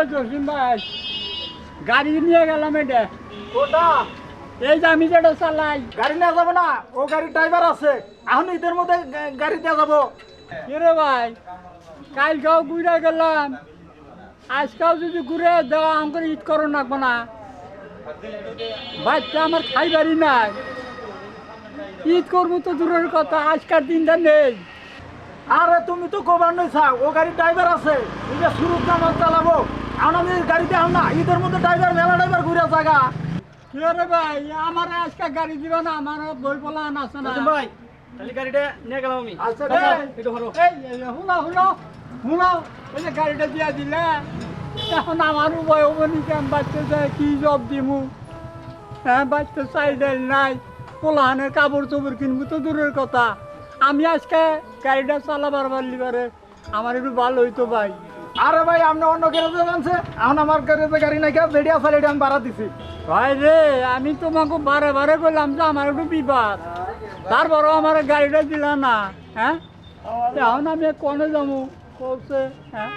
এই জসিম ভাই। গাড়ি নিয়ে গেলাম এটা। ওটা এই যে আমি যেটা চালাই। গাড়ি নিয়ে যাব না? ও গাড়ির ড্রাইভার আছে। এখন ঈদের মধ্যে গাড়ি দিয়ে যাব। কিরে ভাই? কালকেও ঘুরে গেলাম। আজকেও যদি ঘুরে দেওয়া আমাকে ঈদ করো রাখব না। বাচ্চা আমার খাইবারই নাই। ঈদ করব তো দূরের কথা আজকার দিনটা নেই। আরে তুমি তো কবার নই ও গাড়ির ড্রাইভার আছে। নিজে শুরুর চালাবো। এখন আমি গাড়িতে আম না ঈদের মধ্যে ড্রাইভার মেলা ড্রাইভার ঘুরে জায়গা কিরে ভাই আমার আজকে গাড়ি দিবে না আমার বই বলা আছে না। ভাই তাহলে গাড়িটা নিয়ে গেলাম আমি। আচ্ছা এই, একটু এই, এই, শুনো শুনো শুনো এই যে গাড়িটা দিয়া দিলে। এখন আমার উভয় অবনি কেন বাচ্চা যায় কি জব দিমু? হ্যাঁ বাচ্চা সাইডেল নাই পোলাহানের কাপড় চোপড় কিনবো তো দূরের কথা। আমি আজকে গাড়িটা চালাবার পারলি পারে আমার একটু ভালো হইতো ভাই। আরে ভাই আপনি অন্য গ্যারেজে জানছে এখন আমার গ্যারেজে গাড়ি নাই, কেউ বেড়িয়া এটা আমি ভাড়া দিছি। ভাই রে, আমি তোমাকে বারে বারে বললাম যে আমার একটু বিবাদ তারপরও আমার গাড়িটা দিলাম না হ্যাঁ? এখন আমি কনে যাব? বলছে হ্যাঁ?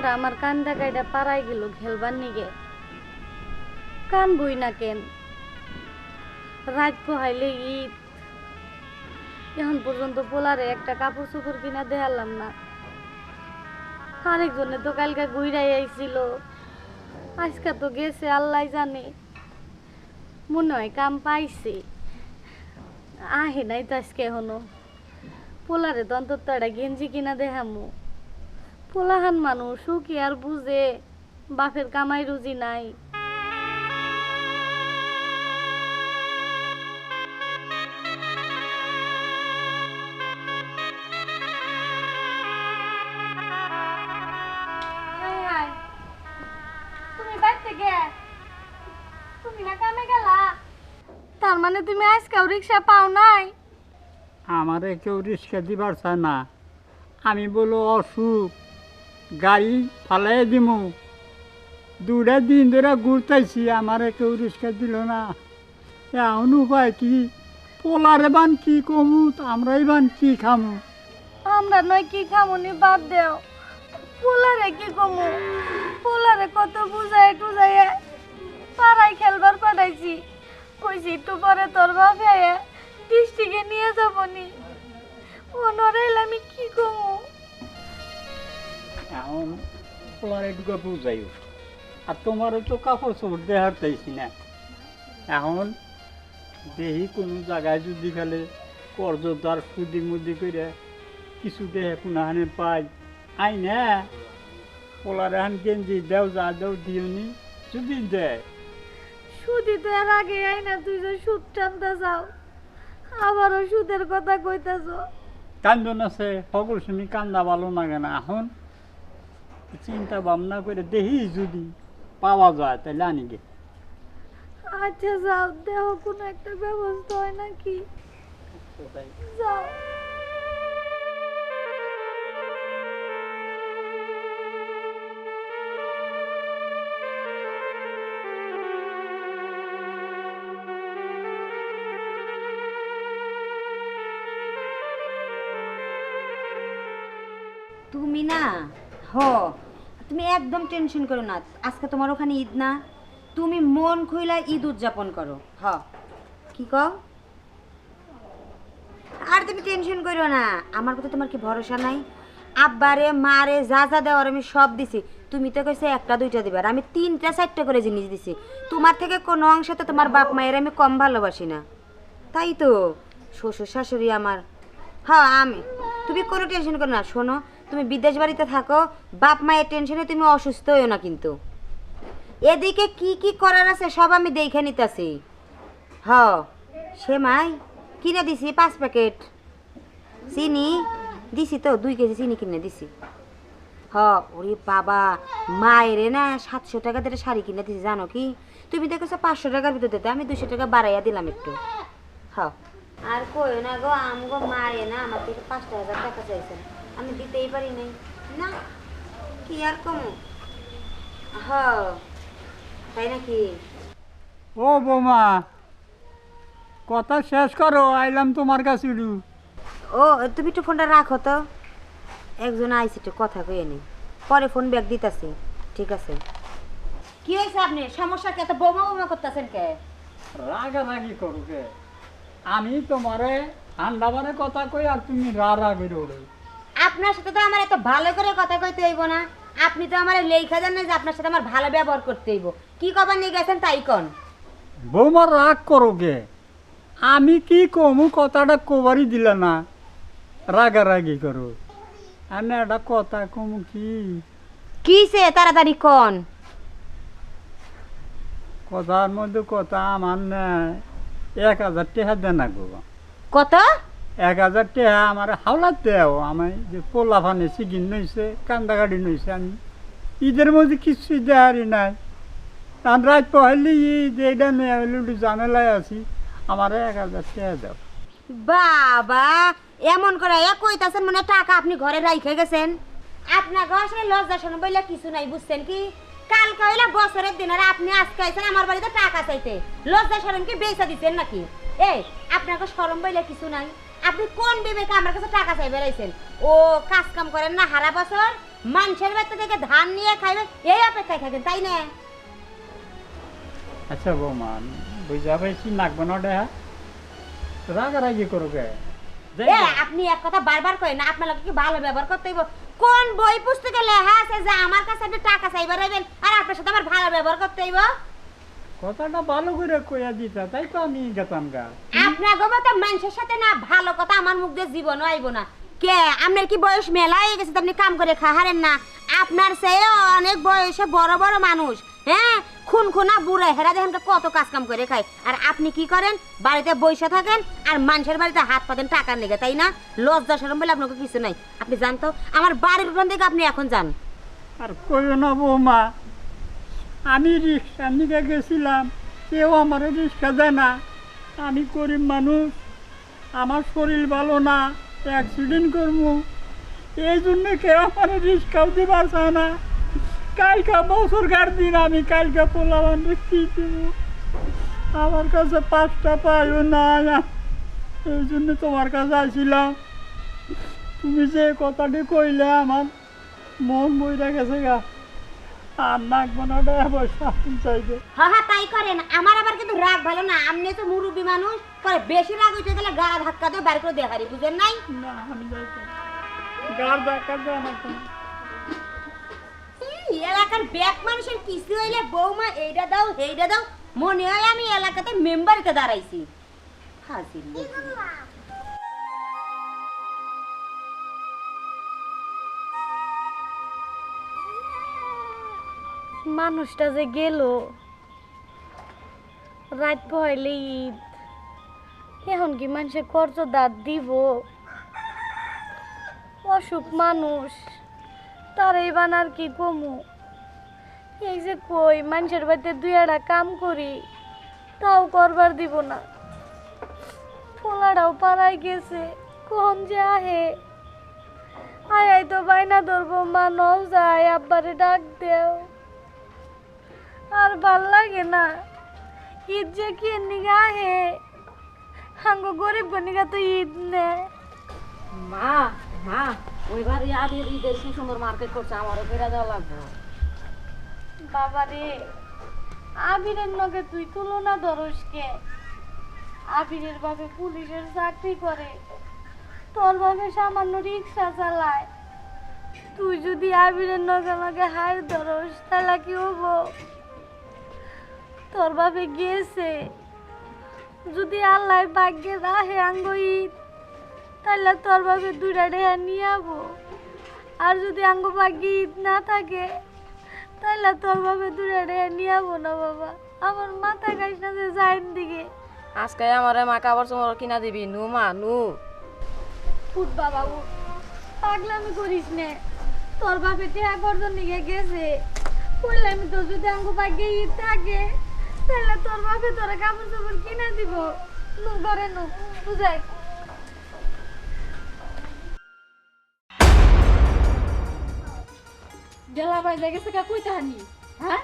পোলাটা আমার কান্দা কাইটা পাড়াই গেল খেলবার নিগে। কান বই না কেন? রাত পোহাইলে ঈদ। এখন পর্যন্ত পোলারে একটা কাপড় চোপড় কিনা দেখালাম না। আরেকজনে তো কালকে ঘুরাই আইছিল। আজকে তো গেছে, আল্লাহ জানে। মনে হয় কাম পাইছে। আহে নাই তো আজকে এখনও। পোলারে তো অন্তত একটা গেঞ্জি কিনা দেখামু। পোলাহান মানুষ কি আর বুঝে? বাপের কামাই রুজি নাই। তুমি বাড়তে গে তুমি না কামে গেলা? তার মানে তুমি আজকেও রিক্সা পাও নাই? আমারে কেউ রিক্সা দিবার চায় না। আমি বলো অসুখ। গাড়ি ফালাই দিমু। দুটা দিন ধরে ঘুরতেছি আমারে কেউ রিক্সা দিল না। এখন উপায় কি? পোলারে বান কি কমু আমরাই বান কি খামু? আমরা নয় কি খামুনি বাদ দেও। পোলারে কি কমু? পোলারে কত বুঝায় টুজায়? পাড়ায় খেলবার পাঠাইছি। কইছি একটু পরে তোর বাপে দৃষ্টিকে নিয়ে যাবনি অনরেল আমি কি কমু? এখন পোলারে ঢুকে বুঝাইও আর তোমারও তো কাপড় চোপড় দেহার চাইছি না। এখন দেহি কোনো জায়গায় যদি খেলে কর্জদার সুদি মুদি করে কিছু দেহে কোনাহানে পাই। আই না পোলারে হান গেঞ্জি দেও যা দেও দিওনি যদি দেয়। সুদি এর আগে আই না তুই যে সুদ টানতে যাও আবারও সুদের কথা কইতাছ। কান্দন আছে সকল শুনি কান্দা ভালো লাগে না। এখন চিন্তা ভাবনা করে দেহি যদি পাওয়া যায় তাহলে আনি গে। আচ্ছা যাও। দেহ কোনো একটা ব্যবস্থা হয় নাকি? যাও। তুমি না? হ। তুমি একদম টেনশন করো না, আজকে তোমার ওখানে ঈদ না, তুমি মন খুইলা ঈদ উদযাপন করো, হ। কি কও? আর তুমি টেনশন করো না, আমার প্রতি তোমার কি ভরসা নাই? আব্বারে, মারে, যা যা দেওয়ার আমি সব দিছি। তুমি তো কইছে একটা, দুইটা দিবার আমি তিনটা, চারটা করে জিনিস দিছি। তোমার থেকে কোনো অংশে তো তোমার বাপ মায়ের আমি কম ভালোবাসি না। তাই তো, শ্বশুর শাশুড়ি আমার। হ্যাঁ আমি। তুমি কোনো টেনশন করো না, শোনো তুমি বিদেশ বাড়িতে থাকো, বাপ মায়ের টেনশনে তুমি অসুস্থ হইও না কিন্তু। এদিকে কি কি করার আছে সব আমি দেখে নিতেছি। হ, সে মাই, কিনে দিছি পাঁচ প্যাকেট। চিনি, দিছি তো, দুই কেজি চিনি কিনে দিছি। হ, ওরে বাবা, মায়েরে না সাতশো টাকা দিয়ে শাড়ি কিনে দিছি, জানো কি? তুমি দেখেছ পাঁচশো টাকার ভিতর দিতে, আমি দুশো টাকা বাড়াইয়া দিলাম একটু। হ। আর কই না গো, আমগো মায়ে না আমার থেকে পাঁচটা হাজার টাকা চাইছেন আমি দিতেই পারি নাই। না কি আর কমু? হ তাই নাকি? ও বৌমা কথা শেষ করো আইলাম তোমার কাছে। ও তুমি একটু ফোনটা রাখো তো। একজন আইসি একটু কথা কইয়ে নি। পরে ফোন ব্যাগ দিতাছি ঠিক আছে? কি হয়েছে আপনি? সমস্যা কে? এত বোমা বোমা করতেছেন কে? রাগারাগি করো কে? আমি তোমারে ঠান্ডাবারে কথা কই আর তুমি রা রাগি রোড়ে আপনার সাথে তো আমার এত ভালো করে কথা কইতে হইব না। আপনি তো আমার লেখা জানেন যে আপনার সাথে আমার ভালো ব্যবহার করতে হইব। কি কবার নিয়ে গেছেন তাই কন? বৌমা রাগ করো কে আমি কি কমু কথাটা কবারই দিলে না। রাগারাগি করো। না একটা কথা কমু কি? কিসে তাড়াতাড়ি কন? কথার মধ্যে কথা আমার না এক হাজার টাকা দেন গো। কত? এক হাজার টাকা আমার হাওলাত দেও, আমি যে পোলা ফানে সিগিন নইছে কান্দাগাড়ি নইছে আমি। ঈদের মধ্যে কিছুই দেয়ারি নাই। তার রাত পহলি ঈদ এইটা আমি একটু ঝামেলায় আছি, আমার এক হাজার টাকা দাও। বাবা, এমন করে এ কইতাছেন মানে টাকা আপনি ঘরে রাইখে গেছেন। আপনার আসলে লজ্জা শোনো বললে কিছু নাই, বুঝছেন কি? কালকে হইলে বছরের দিন আর আপনি আজকে আইছেন আমার বাড়িতে টাকা চাইতে। লজ্জা শরম কি বেচা দিচ্ছেন নাকি? এই আপনাকে শরম বইলে কিছু নাই। আপনি কোন বিবেকে আমার কাছে টাকা চাই বেড়াইছেন ও কাজ কাম করেন না হারা বছর মানুষের বাড়িতে থেকে ধান নিয়ে খাইবেন এই অপেক্ষায় থাকেন তাই না? আচ্ছা বৌমা বুঝা পাইছি নাকবো না রাগারাগি করো কে এ আপনি এক কথা বারবার করেন না আপনার কি ভালো ব্যবহার করতে হইব? কোন বই পুস্তকে লেখা আছে যে আমার কাছে আপনি টাকা চাইবার হইবেন আর আপনার সাথে আমার ভালো ব্যবহার করতে হইব? কথাটা ভালো করে কইয়া দিতা তাই তো আমি গেতাম গা। আপনার গমতে মানুষের সাথে না ভালো কথা আমার মুখ দিয়ে জীবনও আইব না। কে আপনার কি বয়স মেলা হয়ে গেছে আপনি কাম করে খাহারেন না? আপনার চেয়ে অনেক বয়সে বড় বড় মানুষ হ্যাঁ? খুন খুনা বুড়া হেরা দেখেন কত কাজ কাম করে খায় আর আপনি কি করেন? বাড়িতে বসে থাকেন আর মানুষের বাড়িতে হাত পাতেন টাকার লেগে তাই না? লজ্জা সরম বলে আপনাকে কিছু নাই। আপনি জানতো আমার বাড়ির উঠান থেকে আপনি এখন যান। আর কইও না বৌমা আমি রিক্সা নিকে গেছিলাম, কেউ আমার রিক্সা দেয় না। আমি গরিব মানুষ, আমার শরীর ভালো না অ্যাক্সিডেন্ট করব। এই জন্য কেউ আমার রিক্সাও দিবার চায় না। কালকা বছর গার দিন আমি কালকা পোলাবান কি দিব। আমার কাছে পাঁচটা পাইও না এই জন্য তোমার কাছে আসছিলাম তুমি যে কথাটি কইলে আমার মন বইরা গেছে গা। আর নাক বানাটা আবার শাসন চাইবে। হ্যাঁ হ্যাঁ তাই করেন। আমার আবার কিন্তু রাগ ভালো না। আপনি তো মুরব্বী মানুষ। পরে বেশি রাগ হইতে গেলে গা ধাক্কা দিয়ে বের করে দেখারি বুঝেন নাই? না আমি না এলাকার ব্যাক মানুষের কিছু হইলে বৌমা এইটা দাও এইটা দাও। মনে হয় আমি এলাকাতে মেম্বারিতে দাঁড়াইছি। হাসির মানুষটা যে গেল, রাত পহলে ঈদ। এখন কি মানুষের কর্জ দাঁত দিব? অসুখ মানুষ, তার এই বানার কি কমু? এই যে কই, মানুষের বাড়িতে দুই একটা কাম করি, তাও করবার দিব না। ফোলাটাও পাড়ায় গেছে, কখন যে আহে? আয় আয় তো বাইনা ধরবো, মা নও যায়, আব্বারে ডাক দেও। আর ভালো লাগে না। ঈদ যে কি নিগা আহে হাঙ্গ গরিব গনিগা তো ঈদ নে মা মা ওই বাড়ি আদির ঈদের কি সুন্দর মার্কেট করছে আমারও ফেরা দেওয়া লাগবে। বাবা রে আবিরের নগে তুই তুলনা ধরস কে? আবিরের বাপে পুলিশের চাকরি করে তোর বাপে সামান্য রিক্সা চালায়। তুই যদি আবিরের নগে নগে হার ধরস তাহলে কি হব? তোর বাপে গিয়েছে। যদি আল্লাহ ভাগ্যে রাহে আঙ্গ ঈদ তাহলে তোর বাপে দুটা ডেহা নিয়ে যাব আর যদি আঙ্গ ভাগ্যে ঈদ না থাকে তাহলে তোর বাবা দূরে রে নিয়ে যাব না বাবা। আমার মাথা খাইস না যে যাইন দিকে। আজকে আমার মা কাপড় চোপড় কিনা দিবি? নু মা নু। উঠ বাবা পাগলামি করিস নে। তোর বাপে টেহা গর্জন নিয়ে গেছে। কইলাম তো যদি আঙ্গু পাগে ই থাকে তাহলে তোর বাপে তোরা কাপড় চোপড় কিনে দিব। নু ঘরে নু বুঝাই। গেলা ভাই দেখেছে কা কইতে হানি হ্যাঁ?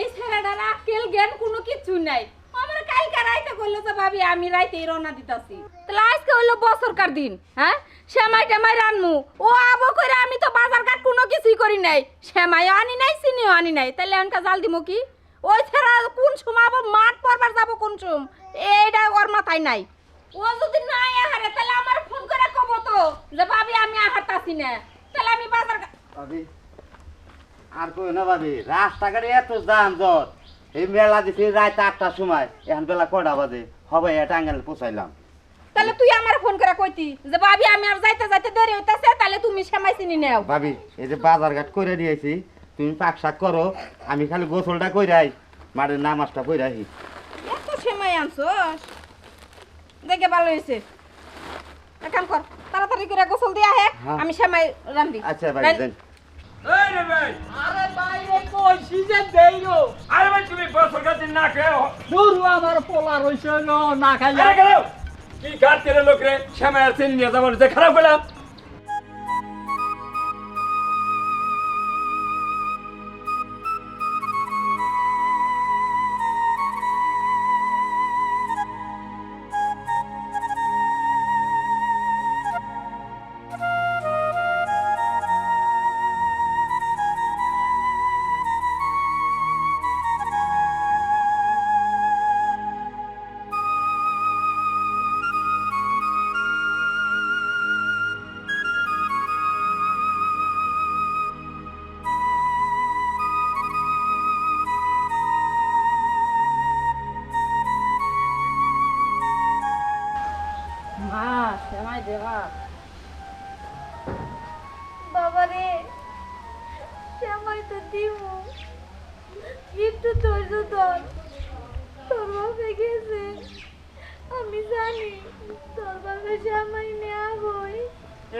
এই ছেলেটার আকেল জ্ঞান কোনো কিছু নাই। আমার কালকে রাইতে কইলো যে, ভাবি, আমি রাইতে রওনা দিতাছি। তাহলে আজকে হইল বছরকার দিন হ্যাঁ? সেমাই টেমাই রানমু। ও আবো কইরা আমি তো বাজার ঘাট কোনো কিছুই করি নাই। সেমাইও আনি নাই, চিনিও আনি নাই। তাহলে এনকা জাল দিমু কি? ওই ছেড়া কোন সময় আবার মাঠ পরবার যাব কোন সুম এইটা ওর মাথায় নাই। ও যদি নাই আহারে তাহলে আমার ফোন করে কব তো যে ভাবি আমি আহারতাছি না। তাহলে আমি বাজার ভাবি আর কই না ভাবি রাস্তাঘাটে এত যান জট এই মেলা দিছি রাত আটটার সময় এখন বেলা কটা বাজে? হবে এটা টাঙ্গালে পৌঁছাইলাম তাহলে তুই আমার ফোন করে কইতি যে ভাবি আমি আর যাইতে যাইতে দেরি হইতাছে তাহলে তুমি সেমাই চিনি নেও। ভাবি এই যে বাজার ঘাট করে দিয়েছি তুমি পাক শাক করো আমি খালি গোসলটা কইরাই মাঠের নামাজটা কইরাই। এত সেমাই আনছস? দেখে ভালো হয়েছে এক কাম কর তাড়াতাড়ি করে গোসল দিয়া হে হ্যাঁ। আমি সেমাই রান্ধি আচ্ছা ভাই দেন এই রে ভাই আরে কইছি যে দেইরো আরে ভাই তুমি বছর না খেয়ে দূর আমার পোলা রইছে না আরে খাইয়া কেন কি কাটতে লোক রে শ্যামা আর চিনি নিয়ে যাব যে খারাপ করলাম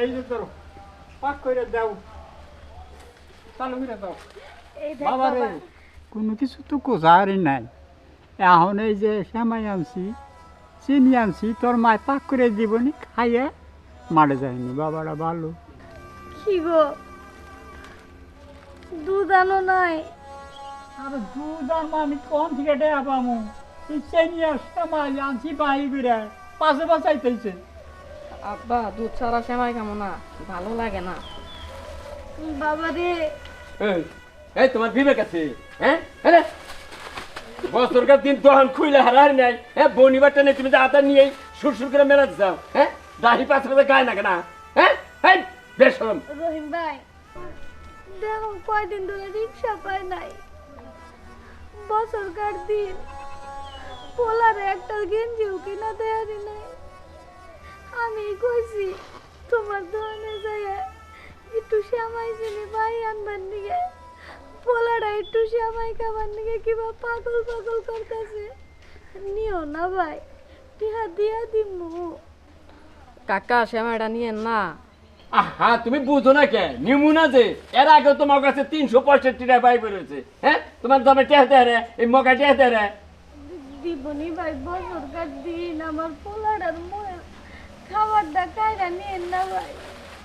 এই যে তোর পাক করে দাও চালু করে দাও বাবা রে কোনো কিছু তো নাই এখন এই যে শ্যামাই আনছি চিনি আনছি তোর মায় পাক করে দিবনি খাইয়ে মারে যায়নি বাবারা ভালো কি গো দুধ আনো নাই আর দুধ আর আমি কোন থেকে এই চিনি আর শ্যামাই আনছি করে পাশে বাঁচাইতেছে আব্বা দুধ ছাড়া সেমাই খামো না ভালো লাগে না। বাবা রে। এই, এই তোমার বিবেক আছে হ্যাঁ? হ্যাঁ? বছরকার দিন তখন খুইলে হারাহারি নাই হ্যাঁ? বনিবারটা নেই তুমি যে আতা নিয়ে সুরসুর করে মেলাতে যাও হ্যাঁ? দাহি পাঁচ পাঁচে গায়ে না কেনা হ্যাঁ? হ্যাঁ বেশ রহিম ভাই দেখো কয়দিন ধরে রিক্সা পায় নাই। বছরকার দিন পোলারে একটা গেঞ্জিও কিনা দেয়ারি নাই। তোমার দোকানে যাইয়া একটু শ্যামাই চিনি ভাই আনবার নিগে। পোলারা একটু শ্যামাই খাবার নিগে কিবা পাগল পাগল করতেছে। নিও না ভাই টিহা দিয়া দিমু। কাকা সেমাইটা নিয়ে না। আহা তুমি বুঝো না কে? নিমুনা যে? এর আগে তোমার কাছে তিনশো পঁয়ষট্টি টাকা পাই বেরোছে হ্যাঁ? তোমার দামে টেহতে রে এই মকা টেহতে রে। দিবনি ভাই বছরকার দিন আমার পোলাটার মনে খাবারটা কায়রা নিয়ে না ভাই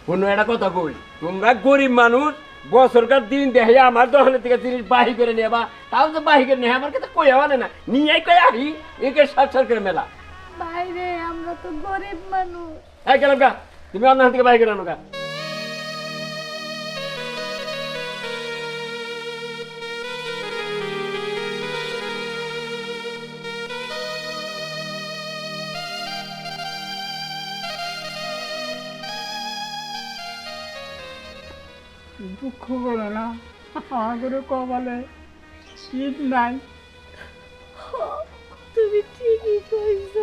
কোনো একটা কথা কই? তোমরা গরিব মানুষ বছরকার দিন দেখে আমার দোকানের থেকে জিনিস বাহি করে নিয়ে তাও তো বাহি করে নিয়ে আমার কাছে কই হবে না নিয়ে কই আহি একে সাত মেলা। বাইরে আমরা তো গরিব মানুষ। হ্যাঁ গা তুমি অন্য থেকে বাহি করে আনো গা। দুঃখ করো না। আমাদের কপালে শীত নাই। তুমি ঠিকই কইছ।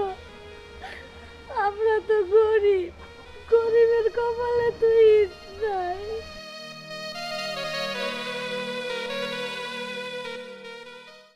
আমরা তো গরিব। গরিবের কপালে তো ঈদ নাই।